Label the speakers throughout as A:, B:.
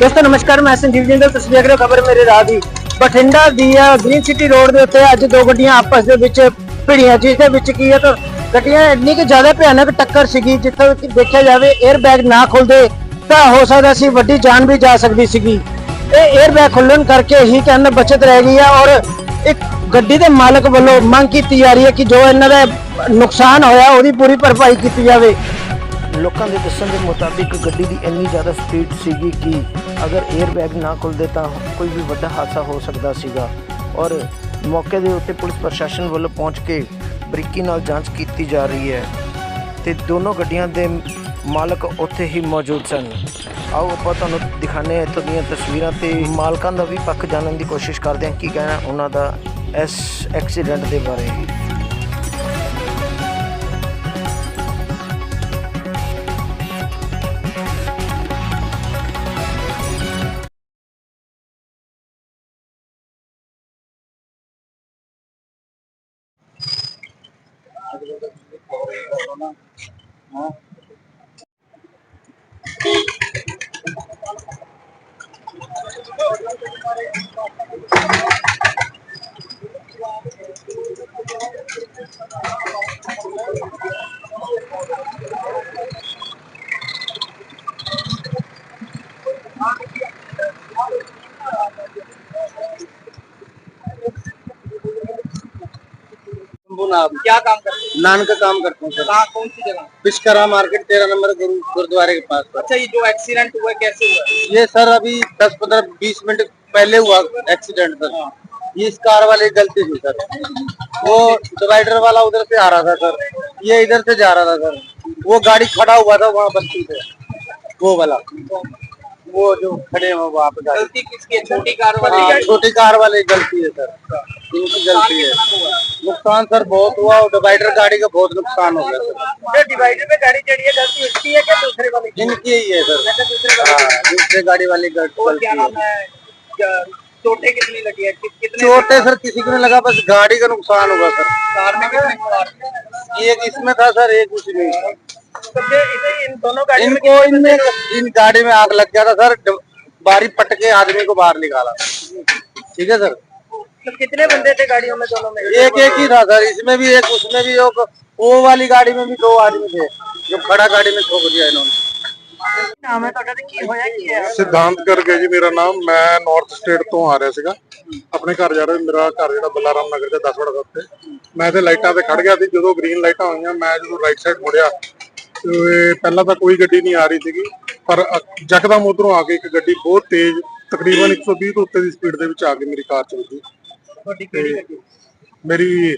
A: ਦੋਸਤੋ, ਨਮਸਕਾਰ, ਮੈਂ ਸੰਜੀਵ ਜਿੰਦਲ, ਤੁਸੀਂ ਦੇਖ ਰਹੇ ਹੋ ਖਬਰ ਮੇਰੇ ਰਾਹ ਦੀ। ਬਠਿੰਡਾ ਦੀ ਗ੍ਰੀਨ ਸਿਟੀ ਰੋਡ ਦੇ ਉੱਤੇ ਅੱਜ ਦੋ ਗੱਡੀਆਂ ਆਪਸ ਦੇ ਵਿੱਚ ਭਿੜੀਆਂ, ਜਿਸ ਦੇ ਵਿੱਚ ਕੀ ਹੈ ਤਾਂ ਗੱਡੀਆਂ ਇੰਨੀ ਕਿ ਜ਼ਿਆਦਾ ਭਿਆਨਕ ਟੱਕਰ ਸੀਗੀ, ਜਿੱਥੇ ਕਿ ਦੇਖਿਆ ਜਾਵੇ 에ਅਰ ਬੈਗ ਨਾ ਖੁੱਲਦੇ, ਤਾਂ ਹੋ ਸਕਦਾ ਸੀ ਵੱਡੀ ਜਾਨ ਵੀ ਜਾ ਸਕਦੀ ਸੀਗੀ। ਇਹ 에ਅਰ ਬੈਗ ਖੁੱਲਣ ਕਰਕੇ ਹੀ ਕਹਿੰਦੇ ਬਚਤ ਰਹਿ ਗਈ ਹੈ ਔਰ ਇੱਕ ਗੱਡੀ ਦੇ ਮਾਲਕ ਵੱਲੋਂ ਮੰਗ ਕੀਤੀ ਜਾ ਰਹੀ ਹੈ ਕਿ ਜੋ ਇਹਨਾਂ ਦਾ ਨੁਕਸਾਨ ਹੋਇਆ, ਉਹਦੀ ਪੂਰੀ ਭਰਪਾਈ ਕੀਤੀ ਜਾਵੇ।
B: ਲੋਕਾਂ ਦੇ ਦੱਸਣ ਦੇ ਮੁਤਾਬਿਕ ਗੱਡੀ ਦੀ ਇੰਨੀ ਜ਼ਿਆਦਾ ਸਪੀਡ ਸੀਗੀ ਕਿ ਅਗਰ 에ਅਰ ਬੈਗ ਨਾ ਖੁੱਲਦੇ ਤਾਂ ਕੋਈ ਵੀ ਵੱਡਾ ਹਾਦਸਾ ਹੋ ਸਕਦਾ ਸੀਗਾ। ਔਰ ਮੌਕੇ ਦੇ ਉੱਤੇ ਪੁਲਿਸ ਪ੍ਰਸ਼ਾਸਨ ਵੱਲੋਂ ਪਹੁੰਚ ਕੇ ਬਰੀਕੀ ਨਾਲ ਜਾਂਚ ਕੀਤੀ ਜਾ ਰਹੀ ਹੈ ਤੇ ਦੋਨੋਂ ਗੱਡੀਆਂ ਦੇ ਮਾਲਕ ਉੱਥੇ ਹੀ ਮੌਜੂਦ ਸਨ। ਆਓ ਆਪਾਂ ਤੁਹਾਨੂੰ ਦਿਖਾਣੇ ਹਾਂ ਇੱਥੋਂ ਦੀਆਂ ਤਸਵੀਰਾਂ ਤੇ ਮਾਲਕਾਂ ਦਾ ਵੀ ਪੱਖ ਜਾਣਨ ਦੀ ਕੋਸ਼ਿਸ਼ ਕਰਦੇ ਹਾਂ। ਕੀ ਕਹਿਣਾ ਉਹਨਾਂ ਦਾ ਇਸ ਐਕਸੀਡੈਂਟ ਦੇ ਬਾਰੇ?
A: അതുപോലെ കവർ ചെയ്ത് क्या काम करते हैं? नान का काम करता हूँ सर।
C: कहाँ कौन सी जगह?
A: विश्वकर्मा मार्केट तेरह नंबर गुरु गुरुद्वारे के पास
C: अच्छा ये जो एक्सीडेंट हुआ कैसे हुआ?
A: ये सर अभी दस पंद्रह बीस मिनट पहले हुआ एक्सीडेंट सर। ये इस कार वाले की गलती थी सर। वो डिवाइडर वाला उधर से आ रहा था सर। ये इधर से जा रहा था सर। वो गाड़ी खड़ा हुआ था वहाँ बस्ती पे वो वाला। वो जो खड़े हैं वहाँ पे
C: गलती किसकी छोटी कार वाली
A: हाँ, छोटी कार वाले गलती है सर। इनकी गलती है। नुकसान सर बहुत हुआ और डिवाइडर गाड़ी का बहुत नुकसान हो गया
C: डिवाइडर पे गाड़ी चढ़ी है गलती उसकी है क्या दूसरे वाले की?
A: इनकी ही है सर।
C: दूसरे वाले
A: हाँ, दूसरे गाड़ी वाली गलती है।
C: चोटें कितनी लगी है? कितने
A: चोटे सर किसी को नहीं लगा बस गाड़ी का नुकसान हुआ सर।
C: कार में कितने थे?
A: एक इसमें था सर एक उसमें
C: तो ये इसे इन दोनों गाड़ी में
A: इनको इनमें इन गाड़ी में आग लग गया था सर बारी पटके आदमी को बाहर निकाला। ठीक है सर?
C: तो कितने बंदे थे गाड़ियों में दोनों में
A: एक एक ही था सर इसमें भी एक उसमें भी एक वो वाली गाड़ी में भी दो आदमी थे जो खड़ा गाड़ी में ठोक दिया इन्होंने
C: नाम है ਤੁਹਾਡਾ ਤੇ ਕੀ ਹੋਇਆ ਕੀ ਹੈ
D: ਸਿਧਾਂਤ ਕਰਕੇ ਜੀ ਮੇਰਾ ਨਾਮ ਮੈਂ ਨਾਰਥ ਸਟੇਟ ਤੋਂ ਆ ਰਿਹਾ ਸੀਗਾ ਆਪਣੇ ਘਰ ਜਾ ਰਿਹਾ ਮੇਰਾ ਘਰ ਜਿਹੜਾ ਬੱਲਾਰਾਮ ਨਗਰ ਦੇ 10 ਵੜਾ ਤੇ ਮੈਂ ਤੇ ਲਾਈਟਾਂ ਤੇ ਖੜ ਗਿਆ ਸੀ ਜਦੋਂ ਗ੍ਰੀਨ ਲਾਈਟਾਂ ਹੋਈਆਂ ਮੈਂ ਜਦੋਂ ਰਾਈਟ ਸਾਈਡ ਮੁੜਿਆ ਤੇ ਪਹਿਲਾਂ ਤਾਂ ਕੋਈ ਗੱਡੀ ਨਹੀਂ ਆ ਰਹੀ ਸੀਗੀ ਪਰ ਅ- ਯਕਦਮ ਉਧਰੋਂ ਆ ਕੇ ਇੱਕ ਗੱਡੀ ਬਹੁਤ ਤੇਜ਼ ਤਕਰੀਬਨ 120 ਤੋਂ ਉੱਤੇ ਦੀ ਸਪੀਡ ਦੇ ਵਿੱਚ ਆ ਕੇ ਮੇਰੀ ਕਾਰ ਚ ਵੱਜੀ
C: ਤੁਹਾਡੀ ਕਿਹੜੀ ਗੱਡੀ
D: ਮੇਰੀ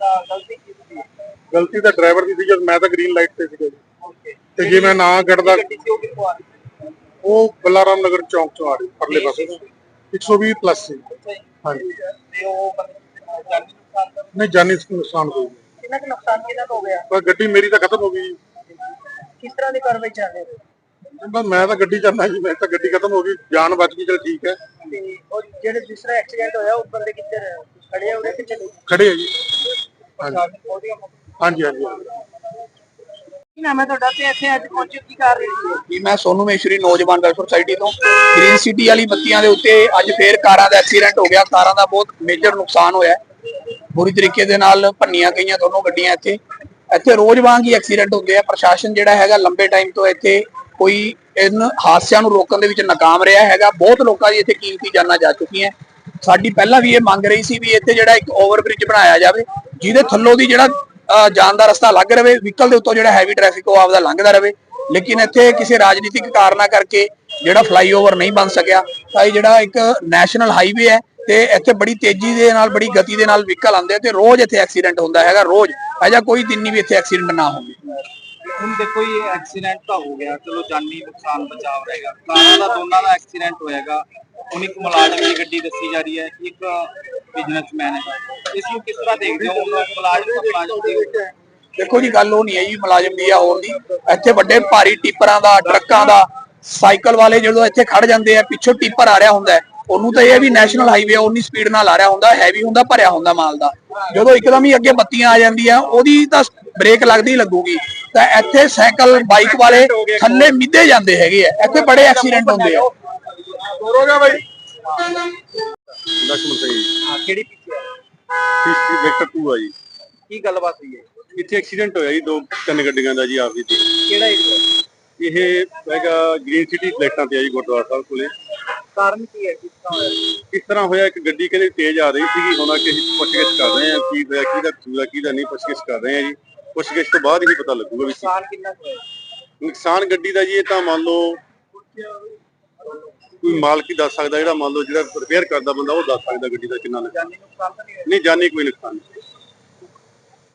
C: ਤਾਂ ਗਲਤੀ ਕਿਸਦੀ ਹੈ
D: ਗਲਤੀ ਤਾਂ ਡਰਾਈਵਰ ਦੀ ਸੀ ਜਦ ਮੈਂ ਤਾਂ ਗ੍ਰੀਨ ਲਾਈਟ ਤੇ ਸੀਗਾ ਜੀ।
C: ਓਕੇ।
D: ਤੇ ਜੇ ਮੈਂ ਨਾ
C: ਸੀ ਉਹ
D: ਬੱਲਾਰਾਮ ਨਗਰ ਚੌਂਕ ਤੋਂ ਆ ਰਹੀ ਪਰਲੇ ਪਾਸੇ ਤੋਂ। 120 ਪਲੱਸ ਸੀ ਹਾਂਜੀ।
C: ਤੇ ਉਹ ਜਾਨੀ ਨੁਕਸਾਨ
D: ਨਹੀਂ ਜਾਨੀ ਨੁਕਸਾਨ ਕੋਈ ਨਹੀਂ
C: ਕਿੰਨਾ ਕੁ ਨੁਕਸਾਨ ਕਿੰਨਾ ਕੁ ਹੋ ਗਿਆ?
D: ਪਰ ਗੱਡੀ ਮੇਰੀ ਤਾਂ ਖਤਮ ਹੋ ਗਈ
C: ਕਿਸ ਤਰ੍ਹਾਂ ਦੀ ਕਾਰਵਾਈ ਚੱਲ ਰਹੀ ਹੈ?
D: ਬਸ ਮੈਂ ਤਾਂ ਗੱਡੀ ਚਾਹੁੰਦਾ ਜੀ ਮੈਂ ਤਾਂ ਗੱਡੀ ਖਤਮ ਹੋ ਗਈ ਜਾਨ ਬਚ ਗਈ ਚਲ ਠੀਕ ਹੈ।
C: ਤੇ ਉਹ ਜਿਹੜੇ ਦੂਸਰਾ ਐਕਸੀਡੈਂਟ ਹੋਇਆ ਉਹ ਬੰਦੇ ਕਿੱਥੇ ਰਹੇ? ਖੜੇ ਹੋ ਗਏ ਕਿ ਚਲੇ
D: ਖੜੇ ਆ ਜੀ। ਹਾਂਜੀ। ਹਾਂਜੀ ਹਾਂਜੀ
C: ਕੀ ਨਾਮ ਹੈ ਤੁਹਾਡਾ? ਤੇ ਇੱਥੇ ਅੱਜ ਪਹੁੰਚੇ ਕੀ ਕਰ ਰਹੇ ਸੀ?
E: ਜੀ ਮੈਂ ਸੋਨੂ ਮੇਸ਼ਰੀ ਨੌਜਵਾਨ ਵੈਲਫੇਅਰ ਸੁਸਾਇਟੀ ਤੋਂ। ਗ੍ਰੀਨ ਸਿਟੀ ਵਾਲੀ ਬੱਤੀਆਂ ਦੇ ਉੱਤੇ ਅੱਜ ਫੇਰ ਕਾਰਾਂ ਦਾ ਐਕਸੀਡੈਂਟ ਹੋ ਗਿਆ। ਕਾਰਾਂ ਦਾ ਬਹੁਤ ਮੇਜਰ ਨੁਕਸਾਨ ਹੋਇਆ। ਹੈ। ਬੁਰੀ ਤਰੀਕੇ ਦੇ ਨਾਲ ਭੰਨੀਆਂ ਗਈਆਂ ਦੋਨੋਂ ਗੱਡੀਆਂ ਇੱਥੇ। ਇੱਥੇ ਰੋਜ਼ ਵਾਂਗ ਹੀ ਐਕਸੀਡੈਂਟ ਹੁੰਦੇ ਆ। ਪ੍ਰਸ਼ਾਸਨ ਜਿਹੜਾ ਹੈਗਾ ਲੰਬੇ ਟਾਈਮ ਤੋਂ ਇੱਥੇ ਕੋਈ ਇਨ ਹਾਦਸਿਆਂ ਨੂੰ ਰੋਕਣ ਦੇ ਵਿੱਚ ਨਾਕਾਮ ਰਿਹਾ ਹੈਗਾ। ਬਹੁਤ ਲੋਕਾਂ ਦੀ ਇੱਥੇ ਕੀਮਤੀ ਜਾਨਾਂ ਜਾ ਚੁੱਕੀਆਂ। ਸਾਡੀ ਪਹਿਲਾਂ ਵੀ ਇਹ ਮੰਗ ਰਹੀ ਸੀ ਵੀ ਇੱਥੇ ਜਿਹੜਾ ਇੱਕ ਓਵਰਬ੍ਰਿਜ ਬਣਾਇਆ ਜਾਵੇ, ਜਿਹਦੇ ਥੱਲੋਂ ਦੀ ਜਿਹੜਾ ਜਾਣ ਦਾ ਰਸਤਾ ਲੱਗ ਰਵੇ, ਵਹੀਕਲ ਦੇ ਉੱਤੋਂ ਜਿਹੜਾ ਹੈਵੀ ਟ੍ਰੈਫਿਕ ਉਹ ਆਪਦਾ ਲੰਘਦਾ ਰਵੇ। ਲੇਕਿਨ ਇੱਥੇ ਕਿਸੇ ਰਾਜਨੀਤਿਕ ਕਾਰਨਾਂ ਕਰਕੇ ਜਿਹੜਾ ਫਲਾਈਓਵਰ ਨਹੀਂ ਬਣ ਸਕਿਆ। ਤਾਂ ਇਹ ਜਿਹੜਾ ਇੱਕ ਨੈਸ਼ਨਲ ਹਾਈਵੇ ਹੈ ਤੇ ਇੱਥੇ ਬੜੀ ਤੇਜ਼ੀ ਦੇ ਨਾਲ, ਬੜੀ ਗਤੀ ਦੇ ਨਾਲ ਵਹੀਕਲ ਆਉਂਦੇ ਆ ਤੇ ਰੋਜ਼ ਇੱਥੇ ਐਕਸੀਡੈਂਟ ਹੁੰਦਾ ਹੈਗਾ, ਰੋਜ਼। ਅਜਾ ਕੋਈ ਦਿਨ ਨਹੀਂ ਵੀ ਇੱਥੇ ਐਕਸੀਡੈਂਟ ਨਾ ਹੋਵੇ।
C: ਹੁਣ ਦੇਖੋ ਇਹ ਐਕਸੀਡੈਂਟ ਤਾਂ ਹੋ ਗਿਆ। ਚਲੋ ਜਾਨੀ ਨੁਕਸਾਨ ਬਚਾਵ ਰਹੇਗਾ। ਕਾਰਾਂ ਦਾ ਦੋਨਾਂ ਦਾ ਐਕਸੀਡੈਂਟ ਹੋਏਗਾ ਹੁਣ ਇੱਕ ਮੁਲਾਜ਼ਮ ਦੀ ਗੱਡੀ ਦੱਸੀ ਜਾ ਰਹੀ ਹੈ। ਇੱਕ ਬਿਜ਼ਨਸਮੈਨ ਹੈ। ਇਸ ਨੂੰ ਕਿਸ ਤਰ੍ਹਾਂ ਦੇਖਦੇ ਹੋ? ਮੁਲਾਜ਼ਮ ਤਾਂ ਮੁਲਾਜ਼ਮ ਦੀ
E: ਦੇਖੋ ਜੀ ਗੱਲ ਉਹ ਨਹੀਂ ਹੈ ਜੀ ਮੁਲਾਜ਼ਮ ਦੀ ਆ ਹੋਰ ਦੀ ਇੱਥੇ ਵੱਡੇ ਭਾਰੀ ਟਿੱਪਰਾਂ ਦਾ ਟਰੱਕਾਂ ਦਾ ਸਾਈਕਲ ਵਾਲੇ ਜਦੋਂ ਇੱਥੇ ਖੜ ਜਾਂਦੇ ਆ ਪਿੱਛੋਂ ਟਿੱਪਰ ਆ ਰਿਹਾ ਹੁੰਦਾ ਹੈ, ਉਹਨੂੰ ਤਾਂ ਇਹ ਵੀ ਨੈਸ਼ਨਲ ਹਾਈਵੇ ਉਨੀ ਸਪੀਡ ਨਾਲ ਆ ਰਿਹਾ ਹੁੰਦਾ ਹੈਵੀ ਹੁੰਦਾ ਭਰਿਆ ਹੁੰਦਾ ਮਾਲ ਦਾ। ਜਦੋਂ ਇੱਕਦਮ ਹੀ ਅੱਗੇ ਬੱਤੀਆਂ ਆ ਜਾਂਦੀਆਂ ਉਹਦੀ ਤਾਂ ਬ੍ਰੇਕ ਲੱਗਦੀ ਲੱਗੂਗੀ। ਤਾਂ ਇੱਥੇ ਸਾਈਕਲ ਬਾਈਕ ਵਾਲੇ ਥੱਲੇ ਮਿੱਦੇ ਜਾਂਦੇ ਹੈਗੇ ਆ। ਇੱਥੇ ਬੜੇ ਐਕਸੀਡੈਂਟ ਹੁੰਦੇ ਆ।
F: ਤੋਰੋਗਾ ਬਾਈ? ਲਖਮਣ ਸਿੰਘ
G: ਹਾਂ ਕਿਹੜੀ ਪਿੱਛੇ
F: ਪਿੱਛੇ ਵਿਕਟਰ 2 ਆ ਜੀ।
G: ਕੀ ਗੱਲਬਾਤ ਹੋਈ ਹੈ?
F: ਇੱਥੇ ਐਕਸੀਡੈਂਟ ਹੋਇਆ ਜੀ ਦੋ ਤਿੰਨ ਗੱਡੀਆਂ ਦਾ ਜੀ ਆਪਸ ਵਿੱਚ
G: ਕਿਹੜਾ ਏਰੀਆ
F: ਇਹ ਹੈਗਾ ਗ੍ਰੀਨ ਸਿਟੀ ਫਲੈਟਾਂ ਤੇ ਆ ਜੀ ਗੁਰਦੁਆਰਾ ਸਾਹਿਬ ਕੋਲੇ।
G: ਕਾਰਨ ਕੀ ਹੈ? ਕਿਸ ਤਰ੍ਹਾਂ ਹੋਇਆ?
F: ਕਿਸ ਤਰ੍ਹਾਂ ਹੋਇਆ ਇੱਕ ਗੱਡੀ ਕਹਿੰਦੇ ਤੇਜ਼ ਆ ਰਹੀ ਸੀਗੀ ਹੁਣ ਕਿ ਪੁੱਛਗਿੱਛ ਕਰ ਰਹੇ ਆ ਕੀ ਹੋਇਆ ਕਿਹਦਾ ਕਸੂਰ ਆ ਕਿਹਦਾ ਨਹੀਂ ਪੁੱਛਗਿੱਛ ਕਰ ਰਹੇ ਆ ਜੀ। ਪੁੱਛਗਿੱਛ ਤੋਂ ਬਾਅਦ ਹੀ ਪਤਾ ਲੱਗੂਗਾ ਵੀ
G: ਨੁਕਸਾਨ ਕਿੰਨਾ ਹੋਇਆ?
F: ਨੁਕਸਾਨ ਗੱਡੀ ਦਾ ਜੀ ਇਹ ਤਾਂ ਮੰਨ ਲਓ ਕੋਈ ਮਾਲਕ ਹੀ ਦੱਸ ਸਕਦਾ ਜਿਹੜਾ ਮੰਨ ਲਓ ਜਿਹੜਾ ਰਿਪੇਅਰ ਕਰਦਾ ਬੰਦਾ ਉਹ ਦੱਸ ਸਕਦਾ ਗੱਡੀ ਦਾ ਕਿੰਨਾ ਨੁਕਸਾਨ। ਨਹੀਂ ਜਾਨੀ ਕੋਈ ਨੁਕਸਾਨ ਨਹੀਂ।